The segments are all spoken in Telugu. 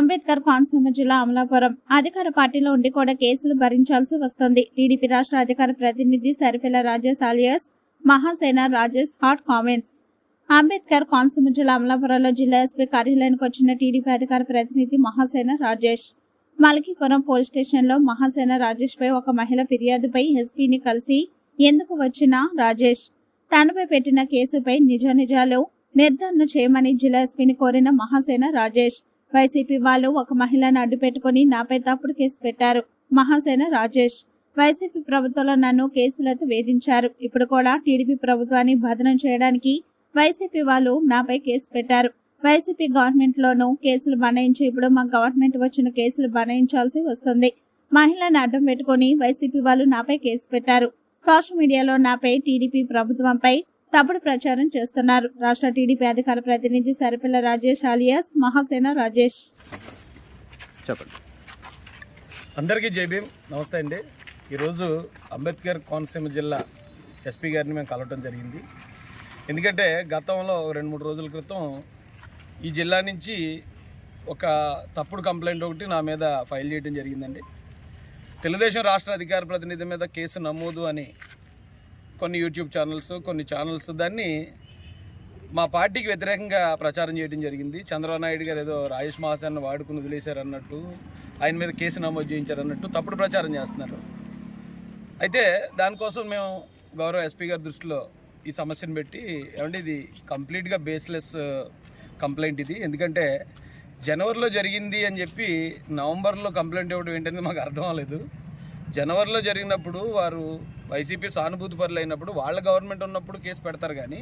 అంబేద్కర్ కోనసీమ జిల్లా అమలాపురం. అధికార పార్టీలో ఉండి కూడా కేసులు భరించాల్సి వస్తుంది. టీడీపీ రాష్ట్ర అధికార ప్రతినిధి Saripilla Rajesh alias Mahasena Rajesh hot comments. Ambedkar Konaseema జిల్లా అమలాపురంలో జిల్లా ఎస్పీ కార్యాలయానికి వచ్చిన టీడీపీ అధికార ప్రతినిధి మహాసేన రాజేష్. మలకీపురం పోలీస్ స్టేషన్లో మహాసేన రాజేష్ పై ఒక మహిళ ఫిర్యాదుపై ఎస్పీని కలిసి ఎందుకు వచ్చిన? రాజేష్. తనపై పెట్టిన కేసుపై నిజ నిజాలు నిర్ధారణ చేయమని జిల్లా ఎస్పీని కోరిన మహాసేన రాజేష్. వైసీపీ వాళ్ళు ఒక మహిళను అడ్డు పెట్టుకుని నాపై తప్పుడు కేసు పెట్టారు. మహాసేన రాజేష్. వైసీపీ ప్రభుత్వంలో నన్ను కేసులతో వేధించారు. ఇప్పుడు కూడా టీడీపీ ప్రభుత్వాన్ని భదనం చేయడానికి వైసీపీ వాళ్ళు నాపై కేసు పెట్టారు. వైసీపీ గవర్నమెంట్ లోనూ కేసులు బనాయించి ఇప్పుడు మా గవర్నమెంట్ వచ్చిన కేసులు బనాయించాల్సి వస్తుంది. మహిళను అడ్డం పెట్టుకుని వైసీపీ వాళ్ళు నాపై కేసు పెట్టారు. సోషల్ మీడియాలో నాపై టీడీపీ ప్రభుత్వంపై తప్పుడు ప్రచారం చేస్తున్నారు. రాష్ట్ర టీడీపీ అధికార ప్రతినిధి సరిపిల్ల రాజేష్ ఆలియాస్ మహాసేన రాజేష్. చెప్పండి. అందరికీ జై భీమ్. నమస్తే అండి. ఈరోజు అంబేద్కర్ కోనసీమ జిల్లా ఎస్పీ గారిని మేము కలవటం జరిగింది. ఎందుకంటే గతంలో రెండు మూడు రోజుల క్రితం ఈ జిల్లా నుంచి ఒక తప్పుడు కంప్లైంట్ ఒకటి నా మీద ఫైల్ చేయడం జరిగిందండి. తెలుగుదేశం రాష్ట్ర అధికార ప్రతినిధి మీద కేసు నమోదు అని కొన్ని యూట్యూబ్ ఛానల్స్ కొన్ని ఛానల్స్ దాన్ని మా పార్టీకి వ్యతిరేకంగా ప్రచారం చేయడం జరిగింది. చంద్రబాబు నాయుడు గారు ఏదో రాజేష్ మహాసాన్ని వాడుకుని వదిలేశారు అన్నట్టు ఆయన మీద కేసు నమోదు చేయించారు అన్నట్టు తప్పుడు ప్రచారం చేస్తున్నారు. అయితే దానికోసం మేము గౌరవ ఎస్పీ గారి దృష్టిలో ఈ సమస్యను పెట్టి ఏమంటే ఇది కంప్లీట్గా బేస్లెస్ కంప్లైంట్ ఇది. ఎందుకంటే జనవరిలో జరిగింది అని చెప్పి నవంబర్లో కంప్లైంట్ ఇవ్వడం ఏంటనేది మాకు అర్థం అవ్వలేదు. జనవరిలో జరిగినప్పుడు వారు వైసీపీ సానుభూతి పరులు అయినప్పుడు వాళ్ళ గవర్నమెంట్ ఉన్నప్పుడు కేసు పెడతారు కానీ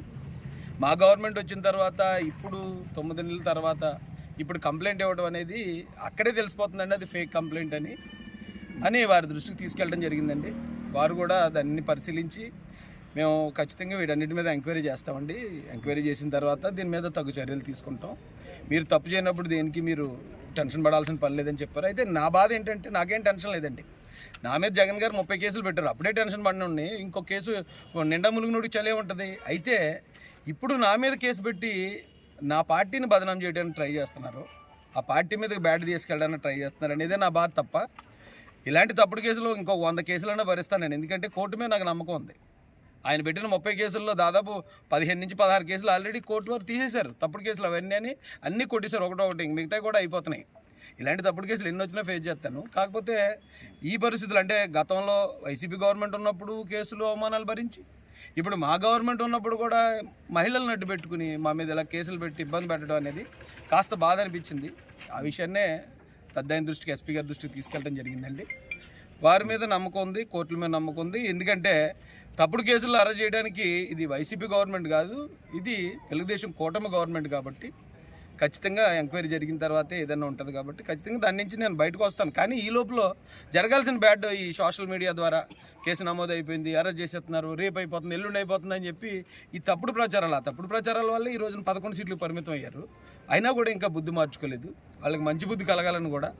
మా గవర్నమెంట్ వచ్చిన తర్వాత ఇప్పుడు తొమ్మిది నెలల తర్వాత ఇప్పుడు కంప్లైంట్ ఇవ్వడం అనేది అక్కడే తెలిసిపోతుందండి అది ఫేక్ కంప్లైంట్ అని అని వారి దృష్టికి తీసుకెళ్ళడం జరిగిందండి. వారు కూడా దాన్ని పరిశీలించి మేము ఖచ్చితంగా వీటన్నిటి మీద ఎంక్వైరీ చేస్తామండి. ఎంక్వైరీ చేసిన తర్వాత దీని మీద తగు చర్యలు తీసుకుంటాం. మీరు తప్పు చేయనప్పుడు దేనికి మీరు టెన్షన్ పడాల్సిన పని లేదని చెప్పారు. అయితే నా బాధ ఏంటంటే నాకేం టెన్షన్ లేదండి. నా మీద జగన్ గారు ముప్పై కేసులు పెట్టారు. అప్పుడే టెన్షన్ పడినండి ఇంకో కేసు నిండా ములుగునుడికి చలే ఉంటుంది. అయితే ఇప్పుడు నా మీద కేసు పెట్టి నా పార్టీని బదనాం చేయడానికి ట్రై చేస్తున్నారు. ఆ పార్టీ మీద బ్యాట్ తీసుకెళ్ళడానికి ట్రై చేస్తున్నారు అనేదే నా బాధ తప్ప ఇలాంటి తప్పుడు కేసులు ఇంకో వంద కేసులైనా భరిస్తాను నేను. ఎందుకంటే కోర్టు మీద నాకు నమ్మకం ఉంది. ఆయన పెట్టిన ముప్పై కేసుల్లో దాదాపు పదిహేను నుంచి పదహారు కేసులు ఆల్రెడీ కోర్టు వారు తీసేశారు. తప్పుడు కేసులు అవన్నీ అని అన్నీ కొట్టేశారు. ఒకటో ఒకటి మిగతా కూడా అయిపోతున్నాయి. ఇలాంటి తప్పుడు కేసులు ఎన్ని వచ్చినా ఫేస్ చేస్తాను. కాకపోతే ఈ పరిస్థితులు అంటే గతంలో వైసీపీ గవర్నమెంట్ ఉన్నప్పుడు కేసులు అవమానాలు భరించి ఇప్పుడు మా గవర్నమెంట్ ఉన్నప్పుడు కూడా మహిళలను అడ్డు పెట్టుకుని మా మీద ఇలా కేసులు పెట్టి ఇబ్బంది పెట్టడం అనేది కాస్త బాధ అనిపించింది. ఆ విషయాన్నే పెద్ద దృష్టికి ఎస్పీ గారి దృష్టికి తీసుకెళ్ళడం జరిగిందండి. వారి మీద నమ్మకం ఉంది కోర్టుల మీద నమ్మకం ఉంది. ఎందుకంటే తప్పుడు కేసులు అరెస్ట్ చేయడానికి ఇది వైసీపీ గవర్నమెంట్ కాదు ఇది తెలుగుదేశం కూటమి గవర్నమెంట్ కాబట్టి ఖచ్చితంగా ఎంక్వైరీ జరిగిన తర్వాతే ఏదైనా ఉంటుంది కాబట్టి ఖచ్చితంగా దాని నుంచి నేను బయటకు వస్తాను. కానీ ఈ లోపల జరగాల్సిన బ్యాడ్ ఈ సోషల్ మీడియా ద్వారా కేసు నమోదు అయిపోయింది అరెస్ట్ చేసేస్తున్నారు రేపు అయిపోతుంది ఎల్లుండి అయిపోతుంది అని చెప్పి ఈ తప్పుడు ప్రచారాలు ఆ తప్పుడు ప్రచారాల వల్ల ఈ రోజున పదకొండు సీట్లు పరిమితం అయ్యారు. అయినా కూడా ఇంకా బుద్ధి మార్చుకోలేదు. వాళ్ళకి మంచి బుద్ధి కలగాలని కూడా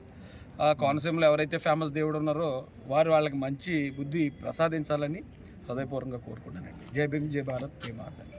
కోనసీమలో ఎవరైతే ఫేమస్ దేవుడు ఉన్నారో వారు వాళ్ళకి మంచి బుద్ధి ప్రసాదించాలని హృదయపూర్వకంగా కోరుకుంటానండి జై భీమ్ జై భారత్ జై మహాసాయి